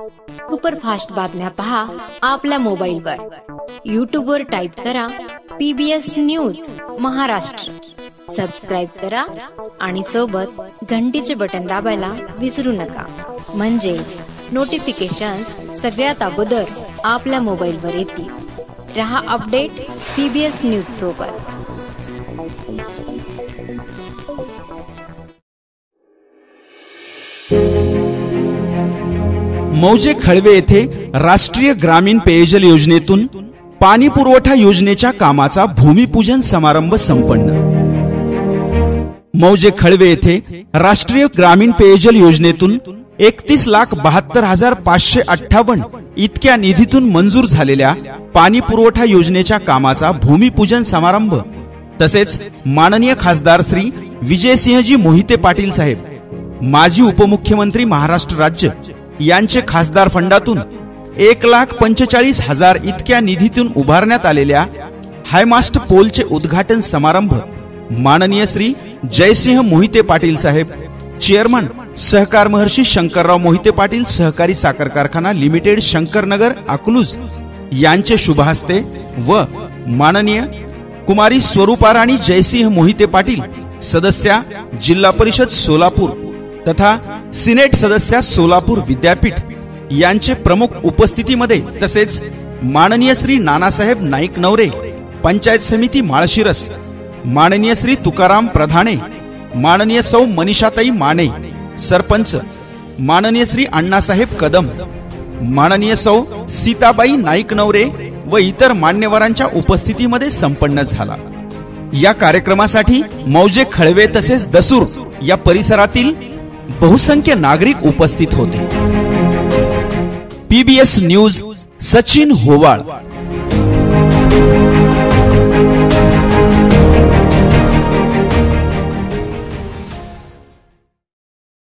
Superfast बातम्या पहा आपल्या मोबाईलवर. यूट्यूब वर टाईप करा पीबीएस न्यूज महाराष्ट्र. सबस्क्राईब करा आणि सोबत घंटीचे बटन दाबायला विसरू नका. म्हणजेच नोटिफिकेशन सगळ्यात अगोदर आपल्या मोबाईलवर येतील. रहा अपडेट पीबीएस न्यूज सोबत. मौजे खळवे येथे राष्ट्रीय ग्रामीण पेयजल योजनेतून पाणी पुरवठा योजनेच्या कामाचा भूमिपूजन समारंभ संपन्न. मौजे खळवे येथे राष्ट्रीय ग्रामीण पेयजल योजनेतून एकतीस लाख बहात्तर हजार पाचशे अठ्ठावन्न इतक्या निधीतून मंजूर झालेल्या पाणी पुरवठा योजनेच्या कामाचा भूमिपूजन समारंभ. तसेच माननीय खासदार श्री विजयसिंहजी मोहिते पाटील साहेब माजी उपमुख्यमंत्री महाराष्ट्र राज्य यांचे खासदार फंडातून एक लाख पंचेचाळीस हजार इतक्या निधीतून उभारण्यात आलेल्या हायमास्ट पोलचे उद्घाटन समारंभ माननीय श्री जयसिंह मोहिते पाटील साहेब चेअरमन सहकार महर्षी शंकरराव मोहिते पाटील सहकारी साखर कारखाना लिमिटेड शंकरनगर अकलूज यांचे शुभहस्ते व माननीय कुमारी स्वरूपाराणी जयसिंह मोहिते पाटील सदस्या जिल्हा परिषद सोलापूर तथा सिनेट सदस्या सोलापूर विद्यापीठ यांचे प्रमुख उपस्थितीमध्ये तसेच माननीय श्री नानासाहेब नाईक नवरे पंचायत समिती माळशिरस माननीय श्री तुकाराम प्रधाने माननीय सौ मनीषाताई माने सरपंच माननीय श्री अण्णासाहेब कदम माननीय सौ सीताबाई नाईक नवरे व इतर मान्यवरांच्या उपस्थितीमध्ये संपन्न झाला. या कार्यक्रमासाठी मौजे खळवे तसेच दसूर या परिसरातील बहुसंख्य नागरिक उपस्थित होते. PBS news Sachin Howal.